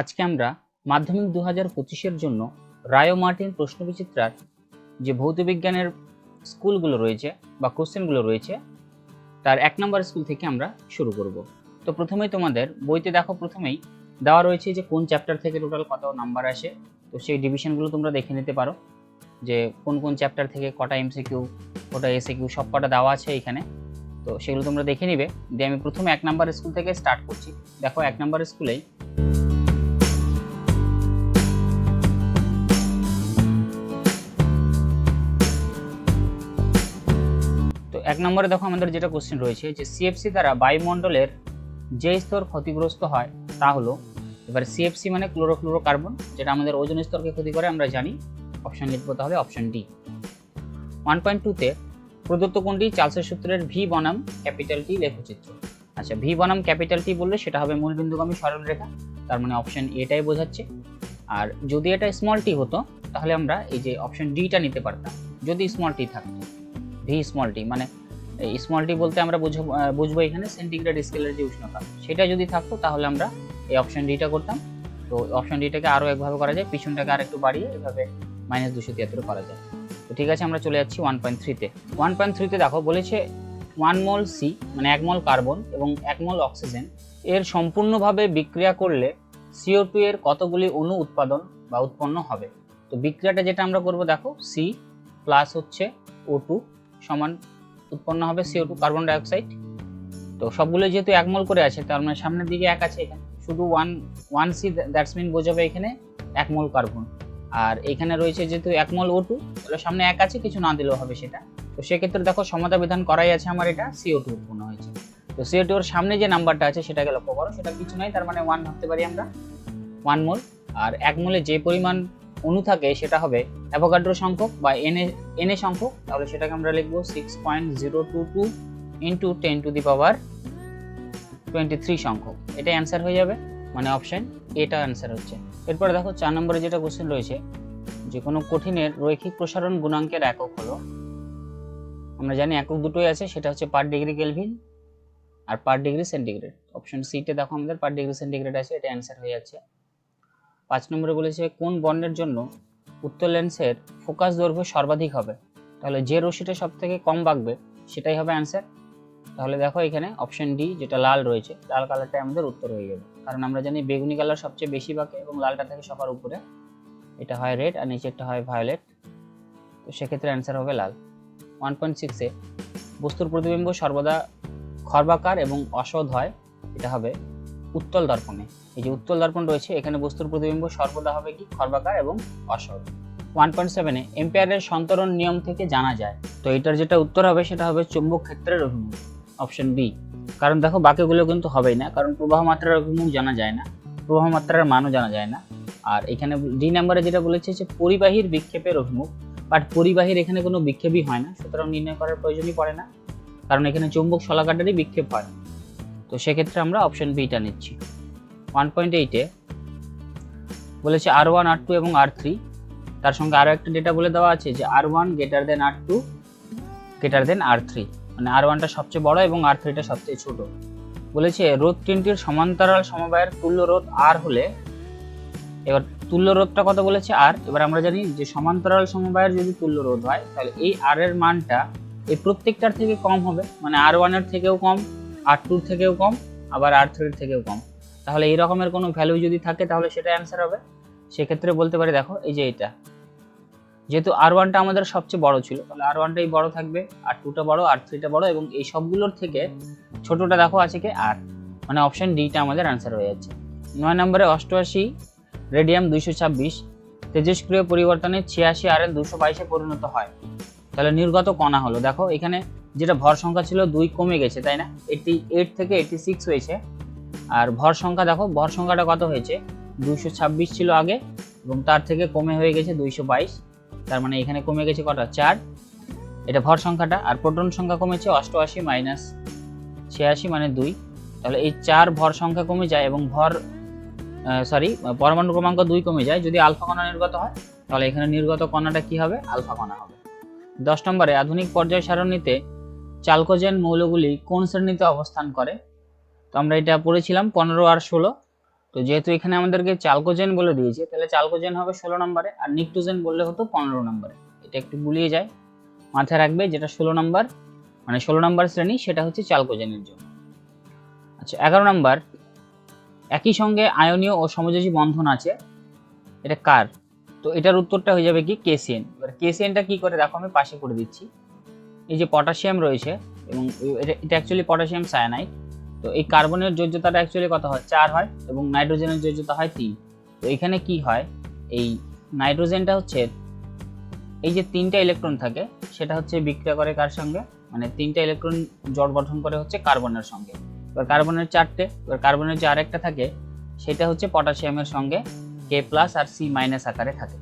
আজকে আমরা মাধ্যমিক দু হাজার পঁচিশের জন্য রায়ো মার্টিন প্রশ্নবিচিত্রার যে ভৌতবিজ্ঞানের স্কুলগুলো রয়েছে বা কোশ্চেনগুলো রয়েছে, তার এক নম্বর স্কুল থেকে আমরা শুরু করব। তো প্রথমেই তোমাদের বইতে দেখো, প্রথমেই দেওয়া রয়েছে যে কোন চ্যাপ্টার থেকে টোটাল কত নাম্বার আসে। তো সেই ডিভিশনগুলো তোমরা দেখে নিতে পারো যে কোন কোন চ্যাপ্টার থেকে কটা এমসিকিউ, কটা এসিকিউ, সব কটা দেওয়া আছে এখানে। তো সেগুলো তোমরা দেখে নিবে। দিয়ে আমি প্রথমে এক নাম্বার স্কুল থেকে স্টার্ট করছি। দেখো, এক নাম্বার স্কুলেই এক নম্বরে দেখো আমাদের যেটা কোশ্চেন রয়েছে যে সিএফসি দ্বারা বায়ুমণ্ডলের যে স্তর ক্ষতিগ্রস্ত হয় তা হলো, এবার সিএফসি মানে ক্লোরোফ্লুরোকার্বন যেটা আমাদের ওজন স্তরকে ক্ষতি করে, আমরা জানি। অপশন লিখব তাহলে অপশন ডি ওয়ান পয়েন্ট টুতে প্রদত্ত কোনটি? চার্লসের সূত্রের ভি বনাম ক্যাপিটাল টি লেখচিত্র। আচ্ছা ভি বনাম ক্যাপিটাল টি বললে সেটা হবে মূলবিন্দুগামী সরলরেখা, তার মানে অপশন এটাই বোঝাচ্ছে। আর যদি এটা স্মল টি হতো, তাহলে আমরা এই যে অপশন ডিটা নিতে পারতাম। যদি স্মল টি থাকতো, ভি স্মল টি মানে স্মল টি বলতে আমরা বুঝব বুঝব এখানে সেন্টিগ্রেড স্কেলের যে উষ্ণতা, সেটা যদি থাকতো তাহলে আমরা এই অপশন ডিটা করতাম। তো অপশন ডিটাকে আরও একভাবে করা যায়, পিছনটাকে আর একটু বাড়িয়ে এভাবে মাইনাস দুশো তিয়াত্তর করা যায়। তো ঠিক আছে, আমরা চলে যাচ্ছি ওয়ান পয়েন্ট থ্রিতে ওয়ান পয়েন্ট থ্রিতে দেখো, বলেছে ওয়ান মোল সি মানে এক মোল কার্বন এবং এক মোল অক্সিজেন এর সম্পূর্ণভাবে বিক্রিয়া করলে সিও টু এর কতগুলি অণু উৎপাদন বা উৎপন্ন হবে? তো বিক্রিয়াটা যেটা আমরা করব, দেখো সি প্লাস হচ্ছে ও টু সমান উৎপন্ন হবে সিও টু কার্বন ডাইঅক্সাইড তো সবগুলো যেহেতু এক মোল করে আছে, তার মানে সামনের দিকে এক আছে এখানে। শুধু one one C that's mean বোঝাবে এখানে এক মোল কার্বন আর এখানে রয়েছে যেহেতু এক মোল ও টু তাহলে সামনে এক আছে, কিছু না দিলেও হবে সেটা। তো সেক্ষেত্রে দেখো সমতা বিধান করাই আছে আমার এটা সিও টু উৎপন্ন হয়েছে। তো সিও টু এর সামনে যে নাম্বারটা আছে, সেটাকে লক্ষ্য করো। সেটা কিছু নয় তার মানে ওয়ান ভাবতে পারি আমরা। ওয়ান মোল আর এক মোলে যে পরিমাণ অণু থাকে সেটা হবে অ্যাভোগাড্রো সংখ্যক বা এনএ এনএ সংখ্যক, তাহলে সেটাকে আমরা লিখব six point zero two two into ten to the power twenty three সংখ্যক। এটা অ্যান্সার হয়ে যাবে মানে অপশান এটা অ্যান্সার হচ্ছে। এরপরে দেখো চার নম্বরে যেটা কোশ্চেন রয়েছে, যে কোনো কঠিনের রৈখিক প্রসারণ গুণাঙ্কের একক হলো, আমরা জানি একক দুটোই আছে, সেটা হচ্ছে পার ডিগ্রি কেলভিন আর পার ডিগ্রি সেন্টিগ্রেড অপশন সিতে দেখো আমাদের পার ডিগ্রি সেন্টিগ্রেড আছে, এটা অ্যান্সার হয়ে যাচ্ছে। পাঁচ নম্বরে বলেছে, কোন বর্ণের জন্য উত্তর লেন্সের ফোকাস দৈর্ঘ্য সর্বাধিক হবে? তাহলে যে রশ্মিটা সব থেকে কম বাঁকবে সেটাই হবে অ্যান্সার তাহলে দেখো এখানে অপশন ডি যেটা লাল রয়েছে, লাল কালারটাই আমাদের উত্তর হয়ে যাবে। কারণ আমরা জানি বেগুনি কালার সবচেয়ে বেশি বাঁকে এবং লালটা থাকে সবার উপরে। এটা হয় রেড আর নিচেরটা হয় ভায়োলেট তো সেক্ষেত্রে অ্যান্সার হবে লাল। ওয়ান পয়েন্ট সিক্সে বস্তুর প্রতিবিম্ব সর্বদা খর্বাকার এবং অসৎ হয়, এটা হবে উত্তল দর্পণে। এই যে উত্তল দর্পণ রয়েছে, এখানে বস্তুর প্রতিবিম্ব সর্বদা হবে কি? খর্বাকার এবং অসৎ ওয়ান পয়েন্ট সেভেনে এম্পায়ারের সন্তরণ নিয়ম থেকে জানা যায়। তো এটার যেটা উত্তর হবে, সেটা হবে চুম্বক ক্ষেত্রের অভিমুখ। অপশন বি কারণ দেখো, বাকিগুলো কিন্তু হবেই না, কারণ প্রবাহ মাত্রার অভিমুখ জানা যায় না। প্রবাহ মাত্রার মানও জানা যায় না। আর এখানে ডি নাম্বারে যেটা বলেছে যে পরিবাহীর বিক্ষেপের অভিমুখ। বাট পরিবাহীর এখানে কোনো বিক্ষেপই হয় না, সুতরাং নির্ণয় করার প্রয়োজনই পড়ে না। কারণ এখানে চুম্বক শলাকাটারই বিক্ষেপ হয়। তো সেক্ষেত্রে আমরা অপশন বিটা নিচ্ছি। ওয়ান পয়েন্ট এইটে বলেছে আর ওয়ান আর টু এবং আর থ্রি তার সঙ্গে আরও একটা ডেটা বলে দেওয়া আছে যে R one greater than R two greater than R three মানে আর ওয়ানটা সবচেয়ে বড় এবং আর থ্রিটা সবচেয়ে ছোট। বলেছে রোধ তিনটির সমান্তরাল সমবায়ের তুল্য রোধ আর হলে, এবার তুল্য রোধটা কত বলেছে আর এবার আমরা জানি যে সমান্তরাল সমবায়ের যদি তুল্য রোধ হয়, তাহলে এই আর এর মানটা এই প্রত্যেকটার থেকে কম হবে। মানে আর ওয়ানের থেকেও কম আর টুর থেকেও কম, আবার আর থ্রির থেকেও কম। তাহলে এই রকমের কোনো ভ্যালু যদি থাকে, তাহলে সেটা অ্যান্সার হবে। সেক্ষেত্রে বলতে পারি, দেখো, এই যে এটা যেহেতু আর ওয়ানটা আমাদের সবচেয়ে বড় ছিল, তাহলে আর ওয়ানটাই বড় থাকবে আর টুটা বড় আর থ্রিটা বড়, এবং এই সবগুলোর থেকে ছোটটা দেখো আছে কি আর মানে অপশন ডিটা আমাদের অ্যান্সার হয়ে যাচ্ছে। নয় নম্বরে অষ্টআশি রেডিয়াম দুইশো ছাব্বিশ তেজস্ক্রিয় পরিবর্তনে ছিয়াশি আর এল দুশো বাইশে পরিণত হয়। তাহলে নির্গত কণা হলো। দেখো, এখানে যেটা ভর সংখ্যা ছিল দুই কমে গেছে, তাই না? এইটি এইট থেকে এইটি সিক্স হয়েছে। আর ভর সংখ্যা দেখো, ভর সংখ্যাটা কত হয়েছে? দুইশো ছাব্বিশ ছিল আগে, এবং তার থেকে কমে হয়ে গেছে দুইশো বাইশ। তার মানে এখানে কমে গেছে কটা? চার। এটা ভর সংখ্যাটা, আর প্রোটন সংখ্যা কমেছে অষ্টআশি মাইনাস ছিয়াশি মানে দুই। তাহলে এই চার ভর সংখ্যা কমে যায়, এবং ভর সরি পরমাণু ক্রমাঙ্ক দুই কমে যায়। যদি আলফা কণা নির্গত হয়, তাহলে এখানে নির্গত কণাটা কি হবে? আলফা কণা হবে। দশ নম্বরে, আধুনিক পর্যায় সারণীতে চালকোজেন মৌলগুলি কোন শ্রেণীতে অবস্থান করে? তো আমরা এটা পড়েছিলাম পনেরো আর ষোলো। তো যেহেতু এখানে আমাদেরকে চালকোজেন বলে দিয়েছে, তাহলে চালকোজেন হবে ষোলো নম্বরে আর নিকটোজেন বললে হতো পনেরো নম্বরে। এটা একটু গুলিয়ে যায়। মাথায় রাখবে যেটা ষোলো নম্বর মানে ষোলো নম্বর শ্রেণি, সেটা হচ্ছে চালকোজেনের জন্য। আচ্ছা এগারো নম্বর, একই সঙ্গে আয়নীয় ও সমযোজী বন্ধন আছে। এটা কার? তো এটার উত্তরটা হয়ে যাবে কি কেসিএন। এবার কেসিএনটা কি করে? দেখো আমি পাশে করে দিচ্ছি। এই যে পটাশিয়াম রয়েছে এবং এটা অ্যাকচুয়ালি পটাশিয়াম সায়ানাইড তো এই কার্বনের যোজ্যতাটা অ্যাকচুয়ালি কত হয়? চার হয় এবং নাইট্রোজেনের যোজ্যতা হয় তিন। তো এখানে কি হয়? এই নাইট্রোজেনটা হচ্ছে, এই যে তিনটা ইলেকট্রন থাকে, সেটা হচ্ছে বিক্রিয়া করে কার সঙ্গে? মানে তিনটা ইলেকট্রন জড় গঠন করে হচ্ছে কার্বনের সঙ্গে। এবার কার্বনের চারটে, এবার কার্বনের যে আরেকটা থাকে, সেটা হচ্ছে পটাশিয়ামের সঙ্গে। কে প্লাস আর সি মাইনাস আকারে থাকে।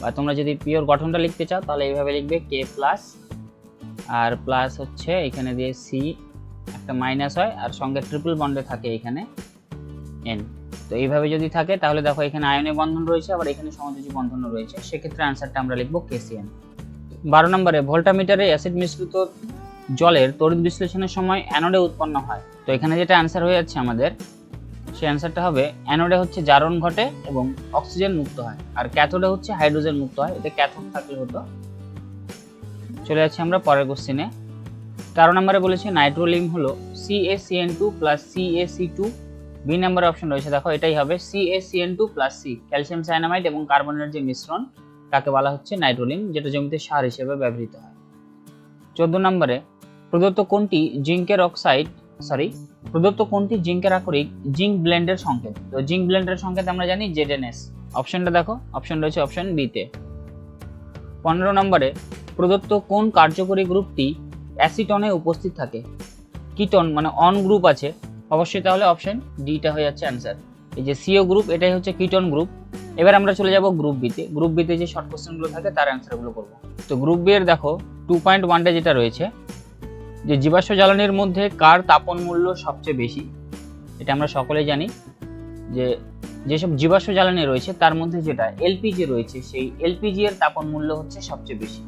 বা তোমরা যদি পিওর গঠনটা লিখতে চাও, তাহলে এইভাবে লিখবে কে প্লাস আর প্লাস হচ্ছে এখানে দিয়ে সি একটা মাইনাস হয়, আর সঙ্গে ট্রিপল বন্ডে থাকে এখানে এন তো এইভাবে যদি থাকে, তাহলে দেখো এখানে আয়নে বন্ধন রয়েছে, আবার এখানে সমযোজী বন্ধনও রয়েছে। সেক্ষেত্রে আনসারটা আমরা লিখব কেসিএন বারো নম্বরে, ভোল্টামিটারে অ্যাসিড মিশ্রিত জলের তড়িৎ বিশ্লেষণের সময় অ্যানোডে উৎপন্ন হয়। তো এখানে যেটা অ্যান্সার হয়ে যাচ্ছে আমাদের সেই অ্যান্সারটা হবে অ্যানোডে হচ্ছে জারণ ঘটে এবং অক্সিজেন মুক্ত হয়। আর ক্যাথোডে হচ্ছে হাইড্রোজেন মুক্ত হয়। এটা ক্যাথোড থাকলে হতো। চলে যাচ্ছি আমরা পরের কোশ্চেনে তেরো নম্বরে বলেছে নাইট্রোলিম হলো CaCN two plus CaC two B number option রয়েছে। দেখো, এটাই হবে CaCN two plus C calcium cyanamide এবং কার্বনের যে মিশ্রণ, তাকে বলা হচ্ছে নাইট্রোলিম যেটা জমিতে সার হিসেবে ব্যবহৃত হয়। চোদ্দ নম্বরে, প্রদত্ত কোনটি জিঙ্কের অক্সাইড সরি প্রদত্ত কোনটি জিঙ্কের আকরিক জিঙ্ক ব্লেন্ডের সংকেত? তো জিঙ্ক ব্লেন্ডের সংকেত আমরা জানি জেডএনএস অপশনটা দেখো অপশন রয়েছে অপশন বিতে পনেরো নম্বরে, প্রদত্ত কোন কার্যকরী গ্রুপটি অ্যাসিটনে উপস্থিত থাকে? কিটন মানে অন গ্রুপ আছে। অবশ্যই তাহলে অপশন ডিটা হয়ে যাচ্ছে অ্যান্সার এই যে সিও গ্রুপ, এটাই হচ্ছে কিটন গ্রুপ। এবার আমরা চলে যাব গ্রুপ বিতে গ্রুপ বিতে যে শর্ট কোশ্চেনগুলো থাকে, তার অ্যান্সারগুলো করব। তো গ্রুপ বি এর দেখো টু পয়েন্ট ওয়ানটা যেটা রয়েছে যে জীবাশ্ম জ্বালানির মধ্যে কার তাপন মূল্য সবচেয়ে বেশি? এটা আমরা সকলে জানি। যে যেসব জীবাশ্ম জ্বালানি রয়েছে, তার মধ্যে যেটা এলপিজি রয়েছে, সেই এলপিজি এর তাপন মূল্য হচ্ছে সবচেয়ে বেশি।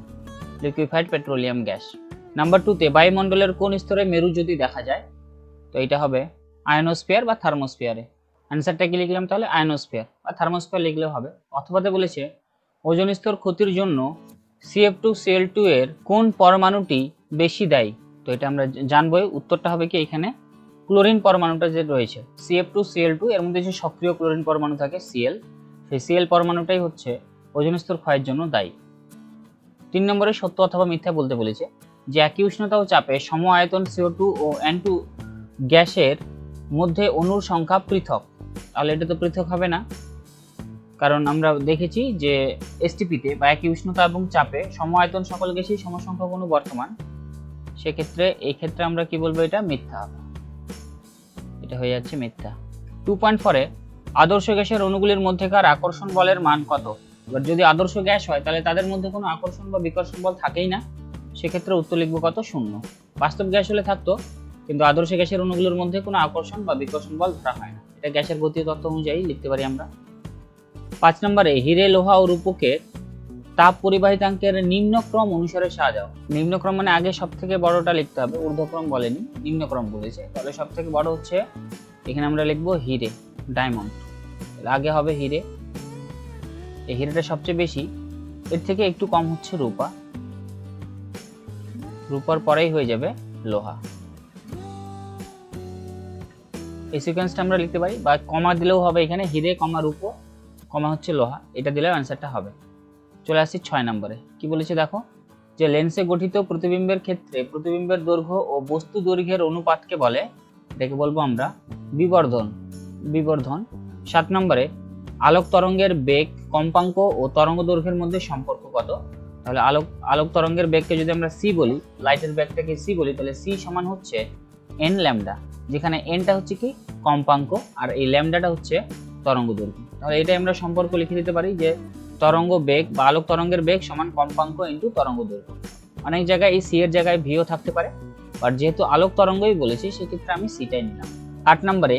লিকুইফাইড পেট্রোলিয়াম গ্যাস নাম্বার টুতে বায়ুমণ্ডলের কোন স্তরে মেরু যদি দেখা যায়, তো এটা হবে আয়নোস্ফিয়ার বা থার্মোস্ফিয়ারে অ্যান্সারটা কি লিখলাম তাহলে? আয়নোস্ফিয়ার বা থার্মোস্ফিয়ার লিখলেও হবে। অথবাতে বলেছে, ওজন স্তর ক্ষতির জন্য সিএফ টু সিএল টু এর কোন পরমাণুটি বেশি দায়ী? তো এটা আমরা জানবই উত্তরটা হবে কি এখানে? ক্লোরিন পরমাণুটা যে রয়েছে সিএফ টু সিএল টু এর মধ্যে যে সক্রিয় ক্লোরিন পরমাণু থাকে সিএল সেই সিএল পরমাণুটাই হচ্ছে ওজন স্তর ক্ষয়ের জন্য দায়ী। তিন নম্বরে সত্য অথবা মিথ্যা বলতে বলেছে যে একই উষ্ণতা ও চাপে সম আয়তন সিও টু ও এন টু গ্যাসের মধ্যে অণুর সংখ্যা পৃথক। তাহলে এটা তো পৃথক হবে না। কারণ আমরা দেখেছি যে এসটিপিতে বা একই উষ্ণতা এবং চাপে সম আয়তন সকল গ্যাসেই সমসংখ্যক অণু বর্তমান। সেক্ষেত্রে এই ক্ষেত্রে আমরা কি বলব এটা? মিথ্যা হবে। এটা হয়ে যাচ্ছে মিথ্যা। টু পয়েন্ট ফোরে আদর্শ গ্যাসের অণুগুলির মধ্যেকার আকর্ষণ বলের মান কত? এবার যদি আদর্শ গ্যাস হয়, তাহলে তাদের মধ্যে কোনো আকর্ষণ বা বিকর্ষণ বল থাকেই না। সেক্ষেত্রে উত্তর লিখব কত? শূন্য। বাস্তব গ্যাস হলে থাকতো, কিন্তু আদর্শ গ্যাসের অণুগুলোর মধ্যে কোনো আকর্ষণ বা বিকর্ষণ বল ধরা হয় না। এটা গ্যাসের গতীয় তত্ত্ব অনুযায়ী লিখতে পারি আমরা। পাঁচ নম্বরে হিরে, লোহা ও রূপকের তাপ পরিবাহিতাঙ্কের নিম্নক্রম অনুসারে সাজাও। নিম্নক্রম মানে আগে সব থেকে বড়টা লিখতে হবে, ঊর্ধ্বক্রম বলেনি, নিম্নক্রম বলেছে। তাহলে সব থেকে বড় হচ্ছে, এখানে আমরা লিখব হিরে, ডায়মন্ড। আগে হবে হিরে। এই হিরেটা সবচেয়ে বেশি, এর থেকে একটু কম হচ্ছে রূপা। রূপার পরেই হয়ে যাবে লোহা। এই সিকোয়েন্সটা আমরা লিখতে পারি, বা কমা দিলেও হবে এখানে, হিরে, কমা রূপো, কমা হচ্ছে লোহা, এটা দিলেও অ্যান্সারটা হবে। চলে আসছি ছয় নম্বরে। কি বলেছে দেখো? যে লেন্সে গঠিত প্রতিবিম্বের ক্ষেত্রে প্রতিবিম্বের দৈর্ঘ্য ও বস্তু দৈর্ঘ্যের অনুপাতকে বলে, এটাকে বলব আমরা বিবর্ধন বিবর্ধন। সাত নম্বরে, আলোক তরঙ্গের বেগ কম্পাঙ্ক ও তরঙ্গ দৈর্ঘ্যের মধ্যে সম্পর্ক কত? তাহলে আলোক আলোক তরঙ্গের বেগকে যদি আমরা সি বলি লাইটের বেগটাকে সি বলি, তাহলে সি সমান হচ্ছে এন ল্যামডা যেখানে এনটা হচ্ছে কি কম্পাঙ্ক আর এই ল্যামডাটা হচ্ছে তরঙ্গ দৈর্ঘ্য। তাহলে এটাই আমরা সম্পর্ক লিখে দিতে পারি যে তরঙ্গ বেগ বা আলোক তরঙ্গের বেগ সমান কম্পাঙ্ক ইন্টু তরঙ্গ দৈর্ঘ্য। অনেক জায়গায় এই সি এর জায়গায় ভিও থাকতে পারে বাট যেহেতু আলোক তরঙ্গই বলেছি, সেক্ষেত্রে আমি সিটাই নিলাম। আট নম্বরে,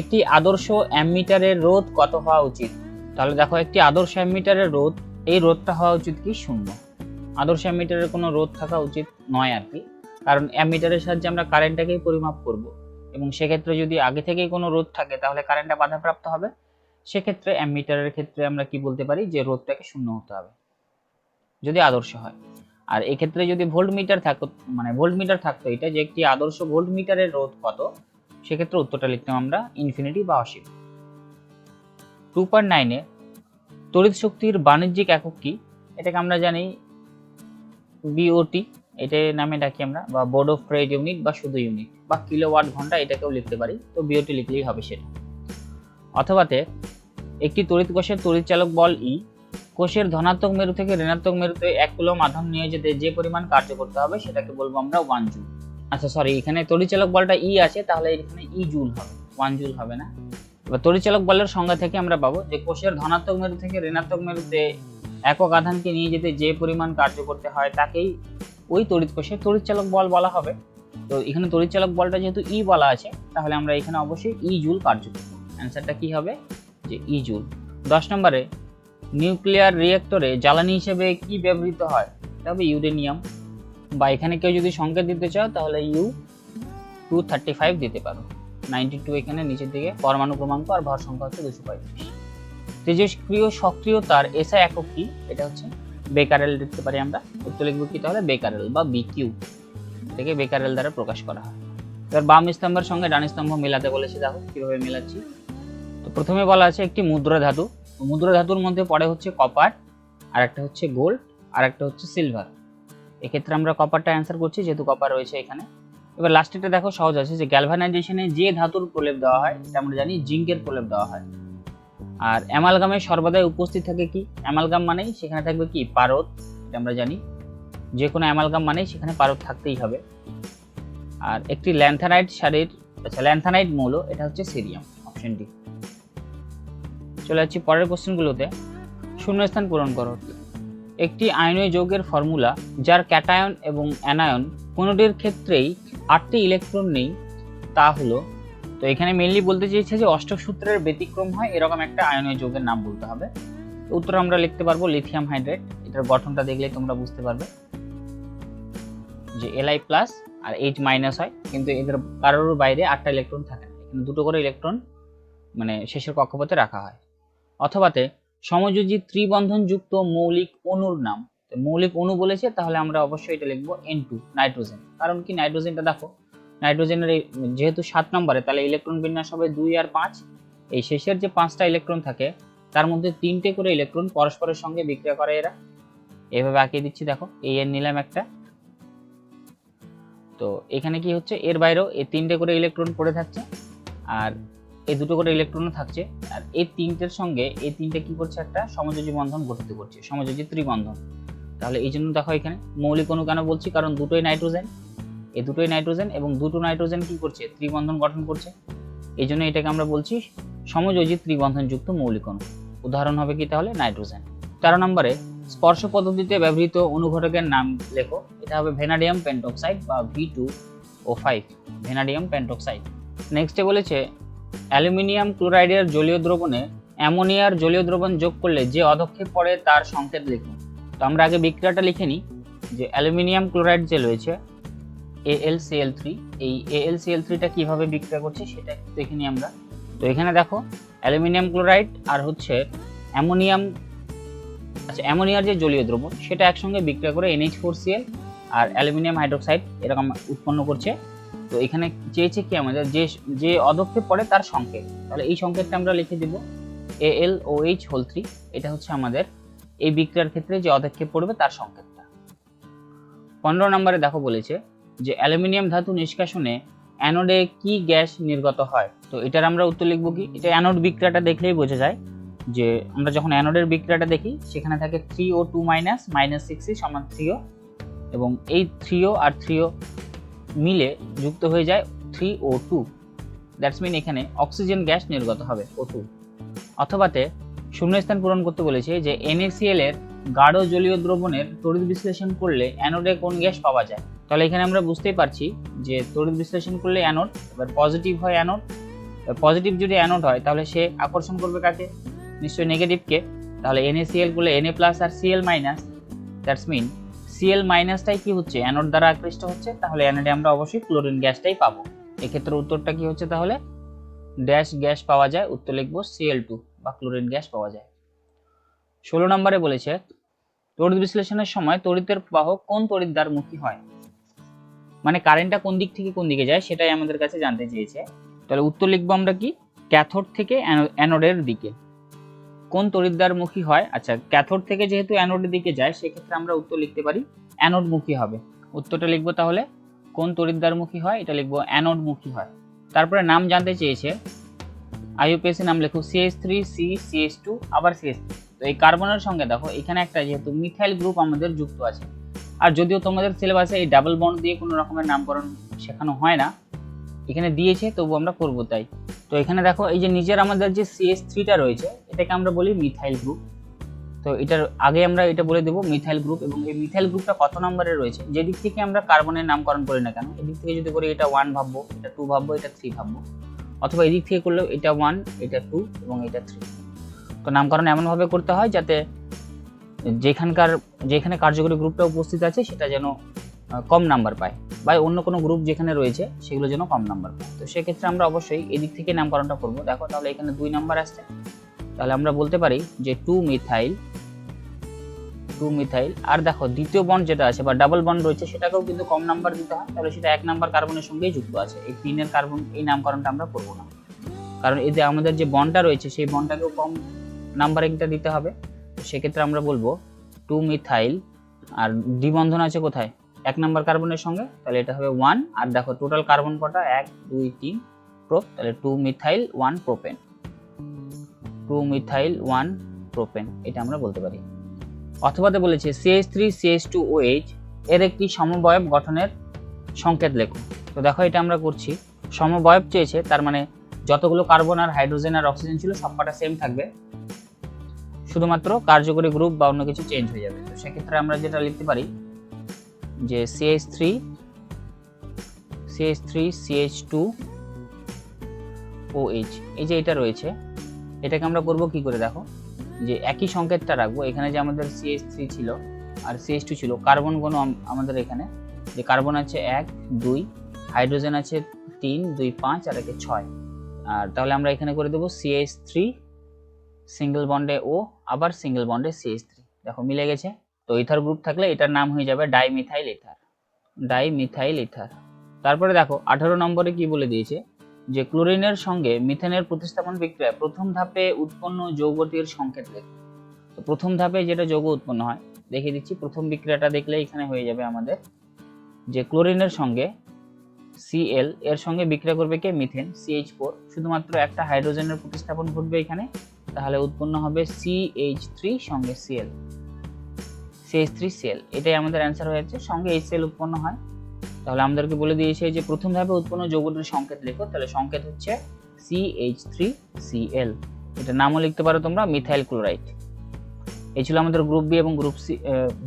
একটি আদর্শ অ্যামিটারের রোধ কত হওয়া উচিত? তাহলে দেখো, একটি আদর্শ অ্যামিটারের রোধ, এই রোধটা হওয়া উচিত কি? শূন্য। আদর্শ অ্যামিটারের কোনো রোধ থাকা উচিত নয় আর কি, কারণ অ্যামিটারের সাহায্যে আমরা কারেন্টটাকেই পরিমাপ করব। এবং সেক্ষেত্রে যদি আগে থেকেই কোনো রোধ থাকে, তাহলে কারেন্টটা বাধাপ্রাপ্ত হবে। সেক্ষেত্রে অ্যামিটারের ক্ষেত্রে আমরা কি বলতে পারি? যে রোধটাকে শূন্য হতে হবে। যদি আদর্শ হয়। আর এক্ষেত্রে যদি ভোল্ট মিটার থাকতো মানে ভোল্ট মিটার থাকতো এটা, যে একটি আদর্শ ভোল্ট মিটারের রোধ কত, সেক্ষেত্রে উত্তরটা লিখতাম আমরা ইনফিনিটি বা অসীম। টু পয়েন্ট নাইনে তড়িৎ শক্তির বাণিজ্যিক একক কি? এটাকে আমরা জানি বিওটি এটা নামে ডাকি আমরা, বা বোর্ড অফ ট্রেড ইউনিট বা শুধু ইউনিট বা কিলোওয়াট ঘণ্টা এটাকেও লিখতে পারি। তো বিওটি লিখলেই হবে সেটা। অথবাতে একটি তড়িৎ কোষের তড়িৎ চালক বল ই কোষের ধনাত্মক মেরু থেকে ঋণাত্মক মেরুতে এক কিলো মাধ্যম নিয়ে যেতে যে পরিমাণ কার্য করতে হবে সেটাকে বলব আমরা ওয়ান জুল আচ্ছা সরি এখানে তড়িৎচালক বলটা ই আছে, তাহলে এখানে ই জুল হবে ওয়ান জুল হবে না? এবার তড়িৎচালক বলের সংজ্ঞা থেকে আমরা পাবো যে কোষের ধনাত্মক মেরু থেকে ঋণাত্মক মেরুতে একক আধানকে নিয়ে যেতে যে পরিমাণ কার্য করতে হয় তাকেই ওই তড়িৎ কোষের তড়িৎচালক বল বলা হবে। তো এখানে তড়িৎচালক বলটা যেহেতু ই বলা আছে, তাহলে আমরা এখানে অবশ্যই ই জুল কার্য করব। অ্যান্সারটা কি হবে? যে ই জুল দশ নম্বরে, নিউক্লিয়ার রিয়েক্টরে জ্বালানি হিসেবে কি ব্যবহৃত হয়? হবে ইউরেনিয়াম। বা এখানে কেউ যদি সংকেত দিতে চাও, তাহলে ইউ টু থার্টি ফাইভ দিতে পারো। নাইনটি টু এখানে নিচের দিকে, পরমাণু ক্রমাঙ্ক আর ভর সংখ্যা হচ্ছে দুশো পঁয়ত্রিশ। তেজস্ক্রিয় সক্রিয়তার এসআই একক কি? এটা হচ্ছে বেকারেল দেখতে পারি আমরা। উত্তর লিখব কি তাহলে? বেকারেল বা বিকিউ এটাকে বেকারেল দ্বারা প্রকাশ করা হয়। এবার বাম স্তম্ভের সঙ্গে ডান স্তম্ভ মেলাতে বলেছে, দেখো কীভাবে মেলাচ্ছি। তো প্রথমে বলা আছে একটি মুদ্রা ধাতু। মুদ্রা ধাতুর মধ্যে পড়ে হচ্ছে কপার আর একটা হচ্ছে গোল্ড আর একটা হচ্ছে সিলভার এক্ষেত্রে আমরা কপারটা অ্যান্সার করছি, যেহেতু কপার রয়েছে এখানে। এবার লাস্টেটা দেখো সহজ আছে যে গ্যালভানাইজেশনে যে ধাতুর প্রলেপ দেওয়া হয়, এটা আমরা জানি জিঙ্কের প্রলেপ দেওয়া হয়। আর অ্যামালগামে সর্বদাই উপস্থিত থাকে কি? অ্যামালগাম মানেই সেখানে থাকবে কি? পারদ, এটা আমরা জানি। যে কোনো অ্যামালগাম মানেই সেখানে পারদ থাকতেই হবে। আর একটি ল্যান্থানাইট সারির আচ্ছা ল্যান্থানাইট মৌল, এটা হচ্ছে সিরিয়াম অপশন ডি চলে যাচ্ছি পরের কোশ্চেনগুলোতে শূন্যস্থান পূরণ করো। একটি আয়নীয় যৌগের ফর্মুলা যার ক্যাটায়ন এবং অ্যানায়ন কোনোটির ক্ষেত্রেই আটটি ইলেকট্রন নেই, তা হলো, তো এখানে মেনলি বলতে চেয়েছে যে অষ্টক সূত্রের ব্যতিক্রম হয়, এরকম একটা আয়নীয় যৌগের নাম বলতে হবে। উত্তর আমরা লিখতে পারব লিথিয়াম হাইড্রেট এটার গঠনটা দেখলেই তোমরা বুঝতে পারবে। যে এলআই প্লাস আর এইচ মাইনাস হয়, কিন্তু এদের কারোর বাইরে আটটা ইলেকট্রন থাকে না। এখানে দুটো করে ইলেকট্রন মানে শেষের কক্ষপথে রাখা হয়। অথবাতে সমযোজী ত্রিবন্ধনযুক্ত মৌলিক অণুর নাম। মৌলিক অণু বলেছে, তাহলে আমরা অবশ্যই এটা লিখব এন টু নাইট্রোজেন। কারণ কি নাইট্রোজেনটা দেখো, নাইট্রোজেনের যেহেতু সাত নম্বরে, তাহলে ইলেকট্রন বিন্যাস হবে দুই আর পাঁচ। এই শেষের যে পাঁচটা ইলেকট্রন থাকে, তার মধ্যে তিনটে করে ইলেকট্রন পরস্পরের সঙ্গে বিক্রিয়া করে এরা। এভাবে আঁকিয়ে দিচ্ছি, দেখো, এই এর নিলাম একটা। তো এখানে কি হচ্ছে, এর বাইরেও এই তিনটে করে ইলেকট্রন পড়ে থাকছে। আর এই দুটো করে ইলেকট্রনও থাকছে। আর এই তিনটের সঙ্গে এই তিনটে কি করছে একটা? সমযোজী বন্ধন গঠিত করছে, সমযোজী ত্রিবন্ধন। তাহলে এই জন্য দেখো এখানে, মৌলিক অণু কেন বলছি? কারণ দুটোই নাইট্রোজেন। এই দুটোই নাইট্রোজেন এবং দুটো নাইট্রোজেন কি করছে? ত্রিবন্ধন গঠন করছে। এই জন্য এটাকে আমরা বলছি সমযোজী ত্রিবন্ধনযুক্ত মৌলিক অণু উদাহরণ হবে কি তাহলে? নাইট্রোজেন। তেরো নম্বরে, স্পর্শ পদ্ধতিতে ব্যবহৃত অনুঘটকের নাম লেখো। এটা হবে ভেনাডিয়াম পেন্টক্সাইড বা V two O five vanadium pentoxide. নেক্সটে বলেছে অ্যালুমিনিয়াম ক্লোরাইডের জলীয় দ্রবণে অ্যামোনিয়ার জলীয় দ্রবণ যোগ করলে যে অধক্ষেপ পড়ে তার সংকেত লিখুন। তো আমরা আগে বিক্রিয়াটা লিখে নিই যে অ্যালুমিনিয়াম ক্লোরাইড যে রয়েছে এএলসিএল থ্রি এই এএলসিএল থ্রিটা কীভাবে বিক্রিয়া করছে সেটা দেখে নিই আমরা। তো এখানে দেখো, অ্যালুমিনিয়াম ক্লোরাইড আর হচ্ছে অ্যামোনিয়াম আচ্ছা অ্যামোনিয়ার যে জলীয় দ্রবণ, সেটা একসঙ্গে বিক্রিয়া করে এনএইচ ফোর সিএল আর অ্যালুমিনিয়াম হাইড্রোক্সাইড এরকম উৎপন্ন করছে। তো এখানে চেয়েছে কি আমাদের যে যে অধক্ষেপ পড়ে তার সংকেত। তাহলে এই সংকেতটা আমরা লিখে দিব। A L O H whole three এটা হচ্ছে আমাদের এই বিক্রিয়ার ক্ষেত্রে যে অধক্ষেপ পড়বে তার সংকেতটা। পনেরো নম্বরে দেখো বলেছে যে অ্যালুমিনিয়াম ধাতু নিষ্কাশনে অ্যানোডে কি গ্যাস নির্গত হয়? তো এটার আমরা উত্তর লিখব কি? এটা অ্যানোড বিক্রিয়াটা দেখলেই বোঝা যায় যে আমরা যখন অ্যানোডের বিক্রিয়াটা দেখি, সেখানে থাকে three O two minus minus six সমান থ্রিও এবং এই থ্রি ও আর থ্রি ও মিলে যুক্ত হয়ে যায় three O two. That's mean এখানে অক্সিজেন গ্যাস নির্গত হবে ও টু অথবাতে শূন্যস্থান পূরণ করতে বলেছে যে NaCl এর গাঢ় জলীয় দ্রবণের তড়িৎ বিশ্লেষণ করলে অ্যানোডে কোন গ্যাস পাওয়া যায়? তাহলে এখানে আমরা বুঝতেই পারছি যে তড়িৎ বিশ্লেষণ করলে অ্যানোড এবার পজিটিভ হয় অ্যানোড পজিটিভ যদি অ্যানোড হয়, তাহলে সে আকর্ষণ করবে কাকে? নিশ্চয়ই নেগেটিভকে তাহলে NaCl করলে Na প্লাস আর Cl minus that's mean Cl মাইনাসটাই কি হচ্ছে? অ্যানোড দ্বারা আকৃষ্ট হচ্ছে, তাহলে অ্যানোডে আমরা অবশ্যই ক্লোরিন গ্যাসটাই পাবো। এক্ষেত্রে উত্তরটা কি হচ্ছে তাহলে? ড্যাশ গ্যাস পাওয়া যায়, উত্তর লিখব সিএল টু বা ক্লোরিন গ্যাস পাওয়া যায়। ষোলো নম্বরে বলেছে, তড়িৎ বিশ্লেষণের সময় তড়িতের প্রবাহ কোন তড়িৎদ্বারমুখী হয়? মানে কারেন্টটা কোন দিক থেকে কোন দিকে যায়, সেটাই আমাদের কাছে জানতে চেয়েছে। তাহলে উত্তর লিখব আমরা কি? ক্যাথোড থেকে অ্যানো- অ্যানোডের দিকে। কোন তড়িৎদ্বারমুখী হয়? আচ্ছা ক্যাথোড থেকে যেহেতু অ্যানোডের দিকে যায়, সেক্ষেত্রে আমরা উত্তর লিখতে পারি অ্যানোডমুখী হবে। উত্তরটা লিখব তাহলে? কোন তড়িৎদ্বারমুখী হয়? এটা লিখব অ্যানোডমুখী হয়। তারপরে নাম জানতে চেয়েছে। আইইউপিএসসি নাম লেখো CH three C CH two আবার সিএস থ্রি তো এই কার্বনের সঙ্গে দেখো, এখানে একটা যেহেতু মিথাইল গ্রুপ আমাদের যুক্ত আছে। আর যদিও তোমাদের সিলেবাসে এই ডাবল বন্ড দিয়ে কোনো রকমের নামকরণ শেখানো হয় না এখানে দিয়েছে, তবু আমরা করব তাই। তো এখানে দেখো, এই যে নিচের আমাদের যে সিএস থ্রিটা রয়েছে, এটাকে আমরা বলি মিথাইল গ্রুপ তো এটার আগে আমরা এটা বলে দেবো মিথাইল গ্রুপ এবং এই মিথাইল গ্রুপটা কত নম্বরে রয়েছে? যেদিক থেকে আমরা কার্বনের নামকরণ করি না কেন, এদিক থেকে যদি করি এটা ওয়ান ভাববো, এটা টু ভাববো, এটা থ্রি ভাববো। অথবা এদিক থেকে করলেও এটা ওয়ান এটা টু এবং এটা থ্রি তো নামকরণ এমনভাবে করতে হয় যাতে যেখানকার, যেখানে কার্যকরী গ্রুপটা উপস্থিত আছে, সেটা যেন কম নাম্বার পায় বা অন্য কোনো গ্রুপ যেখানে রয়েছে, সেগুলো যেন কম নাম্বার পায়। তো সেক্ষেত্রে আমরা অবশ্যই এদিক থেকে নামকরণটা করব। দেখো তাহলে এখানে দুই নাম্বার আসছে। তাহলে আমরা বলতে পারি যে টু মিথাইল টু মিথাইল আর দেখো দ্বিতীয় বন্ড যেটা আছে বা ডাবল বন্ড রয়েছে, সেটাকেও কিন্তু কম নাম্বার দিতে হয়। তাহলে সেটা এক নাম্বার কার্বনের সঙ্গেই যুক্ত আছে। এই তিনের কার্বন এই নামকরণটা আমরা করব না। কারণ এতে আমাদের যে বন্ডটা রয়েছে, সেই বন্ডটাকেও কম নাম্বারিংটা দিতে হবে। সেক্ষেত্রে আমরা বলব টু মিথাইল আর দ্বিবন্ধন আছে কোথায়? এক নাম্বার কার্বনের সঙ্গে, তাহলে এটা হবে ওয়ান আর দেখো টোটাল কার্বন কটা? এক, দুই, তিন প্রোপ তাহলে two methyl one propane two methyl one propane এটা আমরা বলতে পারি। অথবাতে বলেছে CH three CH two OH এর একটি সমবয়ব গঠনের সংকেত লেখো। তো দেখো এটা আমরা করছি। সমবয়ব চেয়েছে, তার মানে যতগুলো কার্বন আর হাইড্রোজেন আর অক্সিজেন ছিল, সবকটা সেম থাকবে। শুধুমাত্র কার্যকরী গ্রুপ বা অন্য কিছু চেঞ্জ হয়ে যাবে। তো সেক্ষেত্রে আমরা যেটা লিখতে পারি যে CH three CH three CH two OH এই যে এটা রয়েছে, এটাকে আমরা করব কি করে দেখো? যে একই সংকেতটা রাখব, এখানে যে আমাদের সিএইচ থ্রি ছিল আর সিএইচ টু ছিল, কার্বন কোনো আম- আমাদের এখানে, যে কার্বন আছে এক, দুই, হাইড্রোজেন আছে তিন, দুই, পাঁচ, আর একে ছয়। আর তাহলে আমরা এখানে করে দেবো সিএইচ থ্রি সিঙ্গেল বন্ডে ও আবার সিঙ্গেল বন্ডে সিএইচ থ্রি দেখো মিলে গেছে। তো ইথার গ্রুপ থাকলে এটার নাম হয়ে যাবে ডাইমিথাইল ইথার ডাইমিথাইল ইথার তারপরে দেখো, আঠারো নম্বরে কি বলে দিয়েছে? যে ক্লোরিনের সঙ্গে মিথেনের প্রতিস্থাপন বিক্রিয়া প্রথম ধাপে উৎপন্ন যৌগটির সংকেত লেখো। তো প্রথম ধাপে যেটা যৌগ উৎপন্ন হয়, দেখিয়ে দিচ্ছি, প্রথম বিক্রিয়াটা দেখলে এখানে হয়ে যাবে আমাদের যে ক্লোরিনের সঙ্গে সিএল এর সঙ্গে বিক্রিয়া করবে কে? মিথেন সিএইচ ফোর শুধুমাত্র একটা হাইড্রোজেনের প্রতিস্থাপন ঘটবে এখানে, তাহলে উৎপন্ন হবে সিএইচ থ্রি সঙ্গে সিএল সিএইচ থ্রি সেল এটাই আমাদের অ্যান্সার হয়ে যাচ্ছে। সঙ্গে এই সেল উৎপন্ন হয়। তাহলে আমাদেরকে বলে দিয়েছে যে, প্রথম ধাপে উৎপন্ন যৌগটির সংকেত লেখো। তাহলে সংকেত হচ্ছে সিএইচ থ্রি সিএল এটা নামও লিখতে পারো তোমরা মিথাইল ক্লোরাইড এই ছিল আমাদের গ্রুপ বি এবং গ্রুপ সি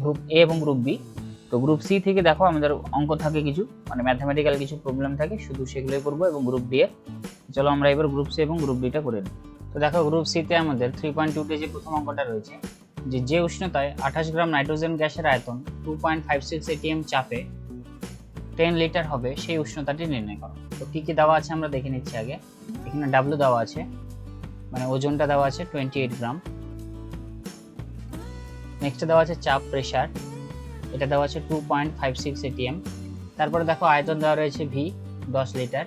গ্রুপ এ এবং গ্রুপ বি তো গ্রুপ সি থেকে দেখো আমাদের অঙ্ক থাকে কিছু মানে ম্যাথামেটিক্যাল কিছু প্রবলেম থাকে, শুধু সেগুলোই করব এবং গ্রুপ বি এর। চলো আমরা এবার গ্রুপ সি এবং গ্রুপ বিটা করে নিই। তো দেখো গ্রুপ সিতে আমাদের থ্রি পয়েন্ট টুতে যে প্রথম অঙ্কটা রয়েছে, যে যে উষ্ণতায় আঠাশ গ্রাম নাইট্রোজেন গ্যাসের আয়তন two point five six ATM চাপে টেন লিটার হবে, সেই উষ্ণতাটি নির্ণয় করো। তো কী কী দেওয়া আছে আমরা দেখে নিচ্ছি আগে। এখানে ডাব্লু দেওয়া আছে মানে ওজনটা দেওয়া আছে টোয়েন্টি এইট গ্রাম নেক্সটে দেওয়া আছে চাপ প্রেশার এটা দেওয়া আছে two point five six ATM তারপরে দেখো আয়তন দেওয়া রয়েছে ভি দশ লিটার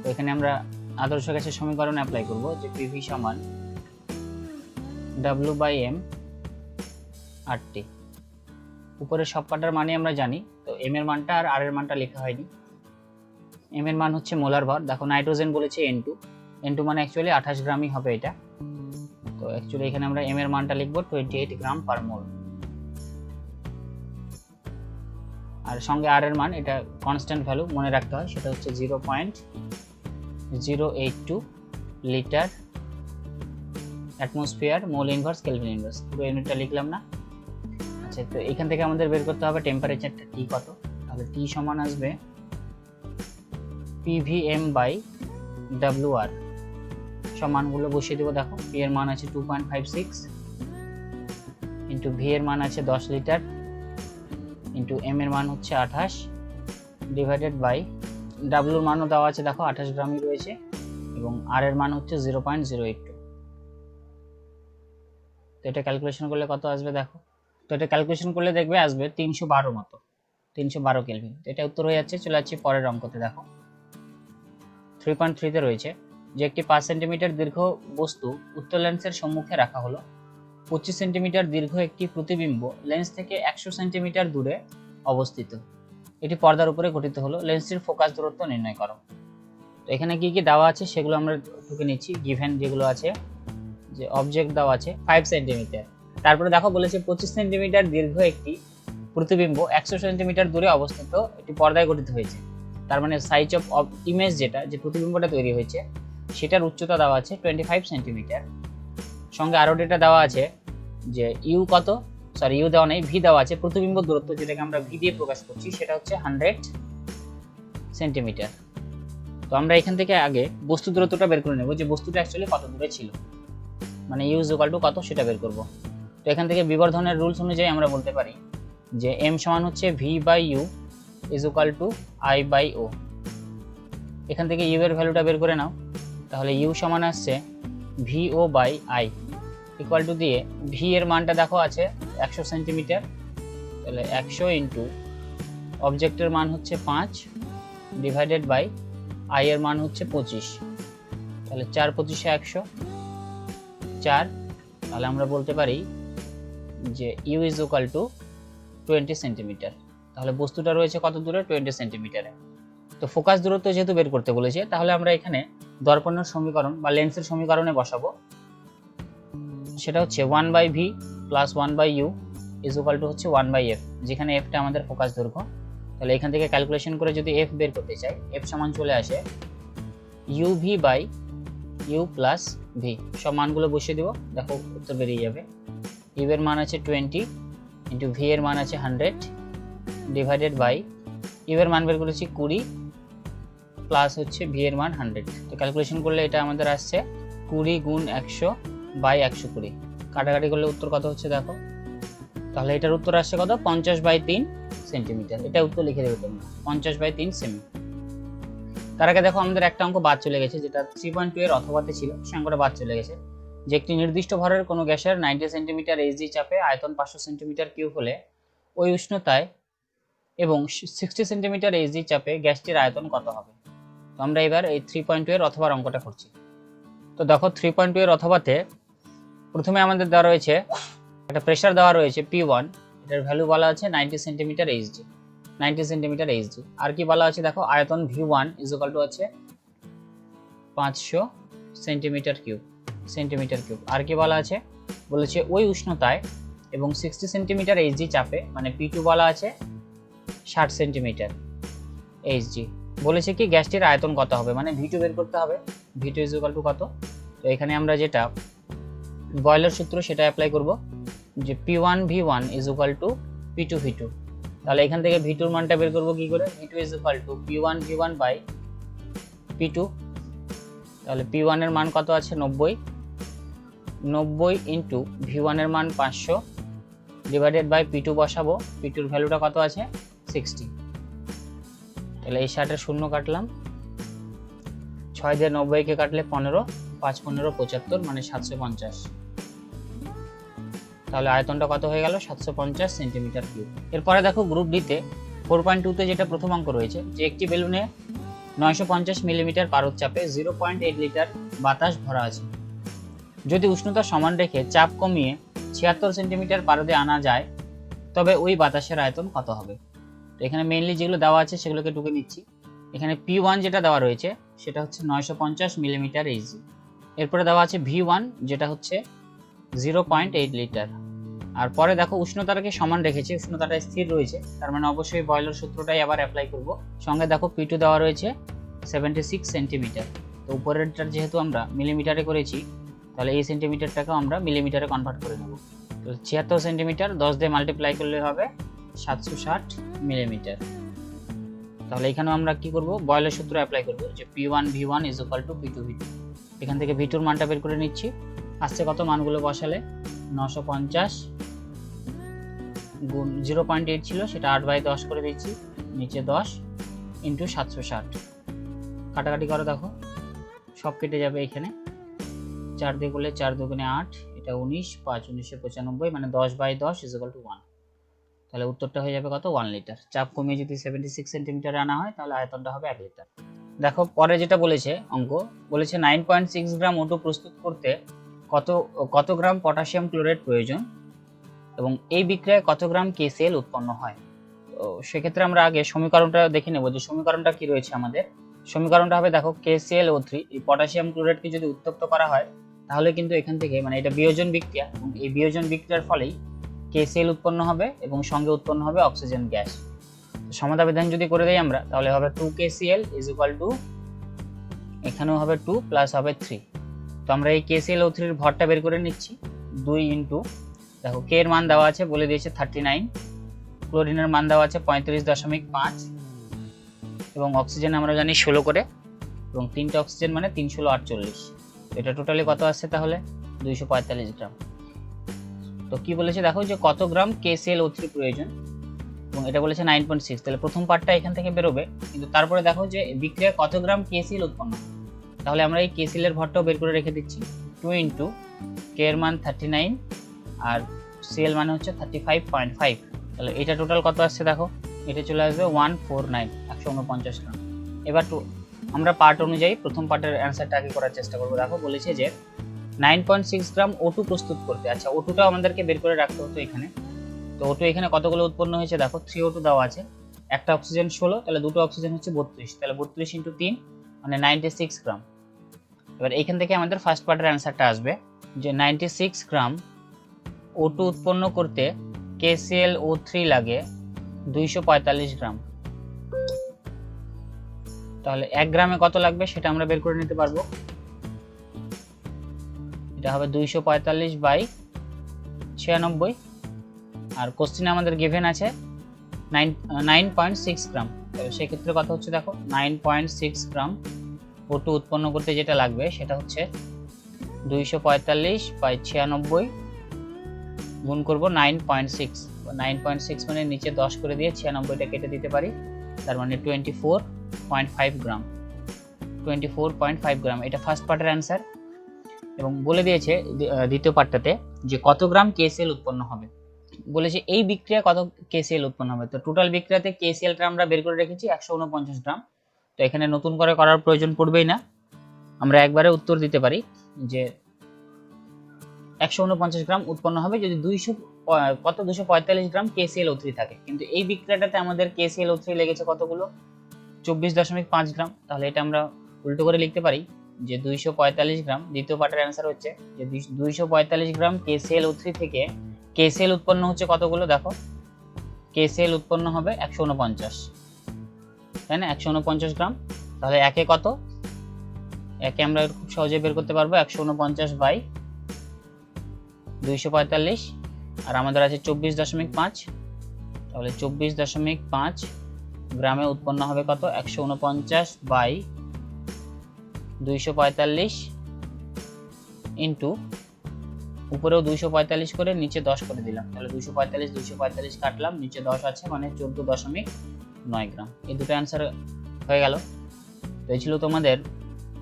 তো এখানে আমরা আদর্শ গ্যাসের সমীকরণ অ্যাপ্লাই করব, যে পিভি সমান W by M R T উপরের সব কটার মানে আমরা জানি, তো এম এর মানটা আর আর এর মানটা লেখা হয়নি। এম এর মান হচ্ছে মোলার ভর। দেখো নাইট্রোজেন বলেছে এন টু এন টু মানে অ্যাকচুয়ালি আঠাশ গ্রামই হবে এটা। তো অ্যাকচুয়ালি এখানে আমরা এম এর মানটা লিখব twenty eight gram per mole আর সঙ্গে আর এর মান, এটা কনস্ট্যান্ট ভ্যালু মনে রাখতে হয়, সেটা হচ্ছে zero point zero eight two litre atmosphere, mole inverse kelvin inverse পুরো ইউনিটটা লিখলাম না। আচ্ছা তো এখান থেকে আমাদের বের করতে হবে টেম্পারেচারটা টি কত? তাহলে টি সমান আসবে পিভিএম বাই ডাব্লিউ আর সমানগুলো বসিয়ে দেবো, দেখো। পি এর মান আছে two point five six into V এর মান আছে দশ লিটার ইন্টু এম এর মান হচ্ছে আঠাশ ডিভাইডেড বাই ডাব্লুর মানও দেওয়া আছে, দেখো আঠাশ গ্রামই রয়েছে, এবং আর এর মান হচ্ছে zero point zero eight two তো এটা ক্যালকুলেশন করলে কত আসবে দেখো? তো এটা ক্যালকুলেশন করলে দেখবে আসবে তিনশো বারো মতো, তিনশো বারো কেলভিন এটা উত্তর হয়ে যাচ্ছে, চলে যাচ্ছে পরের অঙ্কতে, দেখো। থ্রি পয়েন্ট থ্রিতে রয়েছে, যে একটি পাঁচ সেন্টিমিটার দীর্ঘ বস্তু উত্তর লেন্সের সম্মুখে রাখা হলো। পঁচিশ সেন্টিমিটার দীর্ঘ একটি প্রতিবিম্ব লেন্স থেকে একশো সেন্টিমিটার দূরে অবস্থিত। এটি পর্দার উপরে গঠিত হলো। লেন্সটির ফোকাস দূরত্ব নির্ণয় করো। তো এখানে কি কি দেওয়া আছে সেগুলো আমরা ঢুকে নিচ্ছি। গিভেন যেগুলো আছে, যে অবজেক্ট দেওয়া আছে ফাইভ সেন্টিমিটার তারপরে দেখো বলেছে পঁচিশ সেন্টিমিটার দীর্ঘ একটি প্রতিবিম্ব, একশো সেন্টিমিটার দূরে অবস্থিত। একটি পর্দায় গঠিত হয়েছে। তার মানে সাইজ অফ ইমেজ যেটা, যে প্রতিবিম্বটা তৈরি হয়েছে, সেটার উচ্চতা দেওয়া আছে টোয়েন্টি ফাইভ সেন্টিমিটার সঙ্গে আরও ডেটা দেওয়া আছে যে ইউ কত? সরি ইউ দেওয়া নেই ভি দেওয়া আছে। প্রতিবিম্ব দূরত্ব যেটাকে আমরা ভি দিয়ে প্রকাশ করছি, সেটা হচ্ছে হান্ড্রেড সেন্টিমিটার তো আমরা এখান থেকে আগে বস্তু দূরত্বটা বের করে নেব, যে বস্তুটা অ্যাকচুয়ালি কত দূরে ছিল। মানে ইউ ইকুয়াল টু কত, সেটা বের করব। তো এখান থেকে বিবর্ধনের রুলস অনুযায়ী আমরা বলতে পারি যে এম সমান হচ্ছে V by U is equal to I by O এখান থেকে ইউ এর ভ্যালুটা বের করে নাও। তাহলে ইউ সমান আসছে V O by I equal to দিয়ে ভি এর মানটা দেখো আছে একশো সেন্টিমিটার তাহলে একশো ইন্টু অবজেক্টের মান হচ্ছে পাঁচ ডিভাইডেড বাই আই এর মান হচ্ছে পঁচিশ। তাহলে চার পঁচিশে একশো, চার, তাহলে আমরা বলতে পারি যে U is equal to twenty centimetre তাহলে বস্তুটা রয়েছে কত দূরে? টোয়েন্টি সেন্টিমিটারে তো ফোকাস দূরত্ব যেহেতু বের করতে বলেছে, তাহলে আমরা এখানে দর্পণের সমীকরণ বা লেন্সের সমীকরণে বসাবো। সেটা হচ্ছে one by V plus one by U is equal to হচ্ছে ওয়ান বাই এফ যেখানে এফটা আমাদের ফোকাস দৈর্ঘ্য। তাহলে এখান থেকে ক্যালকুলেশন করে যদি এফ বের করতে চাই এফ সমান চলে আসে U V by U plus V সব মানগুলো বসিয়ে দেবো, দেখো উত্তর বেরিয়ে যাবে। ইউ এর মান আছে টোয়েন্টি ইন্টু ভি এর মান আছে হান্ড্রেড ডিভাইডেড বাই ইউ এর মান বের করেছি কুড়ি প্লাস হচ্ছে ভি এর মান হান্ড্রেড তো ক্যালকুলেশন করলে এটা আমাদের আসছে কুড়ি গুণ একশো বাই একশো কুড়ি। কাটাকাটি করলে উত্তর কত হচ্ছে দেখো? তাহলে এটার উত্তর আসছে কত? পঞ্চাশ বাই তিন সেন্টিমিটার। এটা উত্তর লিখে দেবে তোমরা। পঞ্চাশ বাই তিন সেমি। তার আগে দেখো আমাদের একটা অঙ্ক বাদ চলে গেছে, যেটা থ্রি পয়েন্ট টু এর অথবাতে ছিল। সে অঙ্কটা বাদ চলে গেছে। যে একটি নির্দিষ্ট ভরের কোনো গ্যাসের নাইনটি সেন্টিমিটার এইচডি চাপে আয়তন পাঁচশো সেন্টিমিটার কিউব হলে ওই উষ্ণতায় এবং সিক্সটি সেন্টিমিটার এইচডি চাপে গ্যাসটির আয়তন কত হবে? তো আমরা এবার এই থ্রি পয়েন্ট টু এর অথবার অঙ্কটা করছি। তো দেখো থ্রি পয়েন্ট টু এর অথবাতে প্রথমে আমাদের দেওয়া রয়েছে একটা প্রেশার দেওয়া রয়েছে পি ওয়ান এটার ভ্যালু বলা আছে ninety centimetre H HD ninety centimetre HD আর কি বলা আছে দেখো, আয়তন ভি ওয়ান ইজুকাল টু আছে পাঁচশো সেন্টিমিটার কিউব সেন্টিমিটার কিউব আর কি বলা আছে? বলেছে ওই উষ্ণতায় এবং সিক্সটি সেন্টিমিটার এইচ এইচডি চাপে মানে পি টু বলা আছে ষাট সেন্টিমিটার এইচ এইচডি বলেছে কি, গ্যাসটির আয়তন কত হবে? মানে ভি টু বের করতে হবে। ভি টু ইজুকাল টু কত? তো এখানে আমরা যেটা বয়লার সূত্র সেটা অ্যাপ্লাই করব যে P one V one is equal to P two V two তাহলে এখান থেকে ভি টুর মানটা বের করব কী করে? V two is equal to P one V one by P two তাহলে পি ওয়ানের মান কত আছে? নব্বই। নব্বই ইন্টু ভি ওয়ানের মান পাঁচশো। ডিভাইডেড বাই পি টু বসাবো। পি টুর ভ্যালুটা কত আছে? সিক্সটি তাহলে এই ষাটের শূন্য কাটলাম। ছয় দিয়ে নব্বইকে কাটলে পনেরো। পাঁচ, পনেরো, পঁচাত্তর মানে সাতশো পঞ্চাশ। তাহলে আয়তনটা কত হয়ে গেল? সাতশো পঞ্চাশ সেন্টিমিটার কিউব। এরপরে দেখো গ্রুপ ডিতে ফোর পয়েন্ট টুতে যেটা প্রথম অঙ্ক রয়েছে, যে একটি বেলুনে নয়শো পঞ্চাশ মিলিমিটার পারদ চাপে জিরো পয়েন্ট এইট লিটার বাতাস ভরা আছে। যদি উষ্ণতা সমান রেখে চাপ কমিয়ে ছিয়াত্তর সেন্টিমিটার পারদে আনা যায়, তবে ওই বাতাসের আয়তন কত হবে? তো এখানে মেইনলি যেগুলো দেওয়া আছে সেগুলোকে টুকে নিচ্ছি। এখানে পি ওয়ান যেটা দেওয়া রয়েছে, সেটা হচ্ছে নয়শো পঞ্চাশ মিলিমিটার এইচজি এরপরে দেওয়া আছে ভি ওয়ান যেটা হচ্ছে জিরো পয়েন্ট এইট লিটার। আর পরে দেখো উষ্ণতাটাকে সমান রেখেছে, উষ্ণতাটা স্থির রয়েছে, তার মানে অবশ্যই বয়লার সূত্রটাই আবার অ্যাপ্লাই করব। সঙ্গে দেখো পি টু দেওয়া রয়েছে সেভেন্টি সিক্স সেন্টিমিটার তো উপরেরটার যেহেতু আমরা মিলিমিটারে করেছি, তাহলে এই সেন্টিমিটারটাকেও আমরা মিলিমিটারে কনভার্ট করে নেব। তো ছিয়াত্তর সেন্টিমিটার দশ দিয়ে মাল্টিপ্লাই করলে হবে সাতশো ষাট মিলিমিটার তাহলে এখানেও আমরা কি করব? বয়লের সূত্র অ্যাপ্লাই করব, যে P one V one is equal to P two V two এখান থেকে ভি টুর মানটা বের করে নিচ্ছি। আসছে কত মানগুলো বসালে? নশো পঞ্চাশ। গুণ জিরো পয়েন্ট এইট ছিল, সেটা আট বাই দশ করে দিচ্ছি নিচে দশ ইন্টু সাতশো ষাট। কাটাকাটি করো দেখো, সব কেটে যাবে এখানে। চার দিয়ে করলে চার দুগুণে আট, এটা উনিশ, পাঁচ উনিশশো পঁচানব্বই মানে দশ বাই দশ ইজিক্যাল টু ওয়ান তাহলে উত্তরটা হয়ে যাবে কত? ওয়ান লিটার চাপ কমিয়ে যদি সেভেন্টি সিক্স সেন্টিমিটারে আনা হয়, তাহলে আয়তনটা হবে এক লিটার দেখো, পরে যেটা বলেছে অঙ্ক, বলেছে nine point six gram O two প্রস্তুত করতে কত কত গ্রাম পটাশিয়াম ক্লোরাইড প্রয়োজন? এবং এই বিক্রিয়ায় কত গ্রাম কেসিএল উৎপন্ন হয়? তো সেক্ষেত্রে আমরা আগে সমীকরণটা দেখে নেব যে সমীকরণটা কি রয়েছে আমাদের। সমীকরণটা হবে, দেখো কেসিএল ও থ্রি এই পটাশিয়াম ক্লোরাইডকে যদি উত্তপ্ত করা হয়, তাহলে কিন্তু এখান থেকে মানে এটা বিয়োজন বিক্রিয়া, এবং এই বিয়োজন বিক্রিয়ার ফলেই কেসিএল উৎপন্ন হবে এবং সঙ্গে উৎপন্ন হবে অক্সিজেন গ্যাস সমাধা বিধান যদি করে দেই আমরা, তাহলে হবে two KCl is equal to এখানেও হবে টু প্লাস হবে থ্রি তো আমরা এই কেসিএল ও থ্রির ভরটা বের করে নিচ্ছি, দুই ইন্টু দেখো কে এর মান দেওয়া আছে বলে দিয়েছে থার্টি নাইন ক্লোরিনের মান দেওয়া আছে পঁয়ত্রিশ দশমিক পাঁচ, এবং অক্সিজেন আমরা জানি ষোলো করে, এবং তিনটে অক্সিজেন মানে তিন ষোলো আটচল্লিশ এটা টোটালি কত আসছে তাহলে? দুইশো পঁয়তাল্লিশ গ্রাম তো কি বলেছে? দেখো যে কত গ্রাম কেসিএল ও থ্রি প্রয়োজন, এবং এটা বলেছে নাইন পয়েন্ট সিক্স তাহলে প্রথম পার্টটা এখান থেকে বেরোবে, কিন্তু তারপরে দেখো যে বিক্রিয়া কত গ্রাম কেসিএল উৎপন্ন। তাহলে আমরা এই কেসিএল এর ভরটাও বের করে রেখে দিচ্ছি। টু ইন্টু কে এর মান থার্টি নাইন আর সিএল মানে হচ্ছে থার্টি ফাইভ পয়েন্ট ফাইভ তাহলে এটা টোটাল কত আসছে দেখো? এটা চলে আসবে ওয়ান ফোর নাইন একশো উনপঞ্চাশ গ্রাম। এবার টু আমরা পার্ট অনুযায়ী প্রথম পার্টের অ্যান্সারটা আগে করার চেষ্টা করব। দেখো বলেছে যে nine point six gram O two প্রস্তুত করতে। আচ্ছা ওটুটাও আমাদেরকে বের করে রাখতে হতো এখানে। তো ওটু এখানে কতগুলো উৎপন্ন হয়েছে? দেখো থ্রি ওটু দেওয়া আছে। একটা অক্সিজেন ষোলো, তাহলে দুটো অক্সিজেন হচ্ছে বত্রিশ। তাহলে বত্রিশ ইন্টু তিন মানে নাইনটি সিক্স গ্রাম। এবার এইখান থেকে আমাদের ফার্স্ট পার্টের অ্যান্সারটা আসবে যে ninety six gram O two উৎপন্ন করতে কেসিএল ও থ্রি লাগে দুইশো পঁয়তাল্লিশ গ্রাম। তাহলে এক গ্রামে কত লাগবে সেটা আমরা বের করে নিতে পারব। এটা হবে দুইশো পঁয়তাল্লিশ বাই ছিয়ানব্বই। আর কোশ্চিনে আমাদের গিভেন আছে nine nine point six gram. সেক্ষেত্রে কথা হচ্ছে দেখো, nine point six gram O two উৎপন্ন করতে যেটা লাগবে সেটা হচ্ছে দুইশো পঁয়তাল্লিশ বাই ছিয়ানব্বই গুণ করব nine point six nine point six মানে নিচে দশ করে দিয়ে ছিয়ানব্বইটা কেটে দিতে পারি। তার মানে twenty four point five gram twenty four point five gram এটা ফার্স্ট পার্টের অ্যান্সার এবং বলে দিয়েছে দ্বিতীয় পার্টটাতে যে কত গ্রাম কেসিএল উৎপন্ন হবে। বলেছে এই বিক্রিয়া কত কেসিএল উৎপন্ন হবে। তো টোটাল বিক্রিয়াতে কেসিএলটা আমরা বের করে রেখেছি একশো উনপঞ্চাশ গ্রাম তো এখানে নতুন করে করার প্রয়োজন পড়বেই না। আমরা একবারে উত্তর দিতে পারি যে একশো উনপঞ্চাশ গ্রাম উৎপন্ন হবে যদি দুইশো কত? দুশো পঁয়তাল্লিশ গ্রাম কেসিএল ও থ্রি থাকে। কিন্তু এই বিক্রিয়াটাতে আমাদের কেসিএল ও থ্রি লেগেছে কতগুলো? চব্বিশ দশমিক পাঁচ গ্রাম। তাহলে এটা আমরা উল্টো করে লিখতে পারি যে দুইশো পঁয়তাল্লিশ গ্রাম। দ্বিতীয় পার্টের অ্যান্সার হচ্ছে যে দুইশো পঁয়তাল্লিশ গ্রাম কেসিএল ও থ্রি থেকে কেসিএল উৎপন্ন হচ্ছে কতগুলো? দেখো। কেসিএল উৎপন্ন হবে একশো উনপঞ্চাশ। তাই না? একশো উনপঞ্চাশ গ্রাম। তাহলে একে কত? একে আমরা খুব সহজে বের করতে পারব একশো উনপঞ্চাশ বাই দুইশো পঁয়তাল্লিশ, আর আমাদের আছে চব্বিশ দশমিক পাঁচ। তাহলে চব্বিশ দশমিক পাঁচ গ্রামে উৎপন্ন হবে কত? একশো উনপঞ্চাশ বাই দুইশো পঁয়তাল্লিশ ইন্টু উপরেও দুইশো পঁয়তাল্লিশ করে, নিচে দশ করে দিলাম। তাহলে দুইশো পঁয়তাল্লিশ দুইশো পঁয়তাল্লিশ কাটলাম, নিচে দশ আছে মানে চোদ্দ দশমিক নয় গ্রাম। এই দুটো অ্যান্সার হয়ে গেল। তো এই ছিল তোমাদের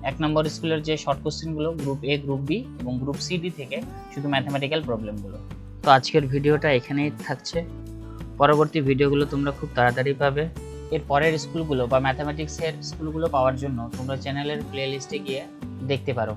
এক নম্বর স্কুলের যে শর্ট কোশ্চেনগুলো গ্রুপ এ গ্রুপ বি এবং গ্রুপ সি ডি থেকে শুধু ম্যাথামেটিক্যাল প্রবলেমগুলো তো আজকের ভিডিওটা এখানেই থাকছে। পরবর্তী ভিডিওগুলো তোমরা খুব তাড়াতাড়ি পাবে। এর পরের স্কুলগুলো বা ম্যাথামেটিক্সের স্কুলগুলো পাওয়ার জন্য তোমরা চ্যানেলের প্লে লিস্টে গিয়ে দেখতে পারো।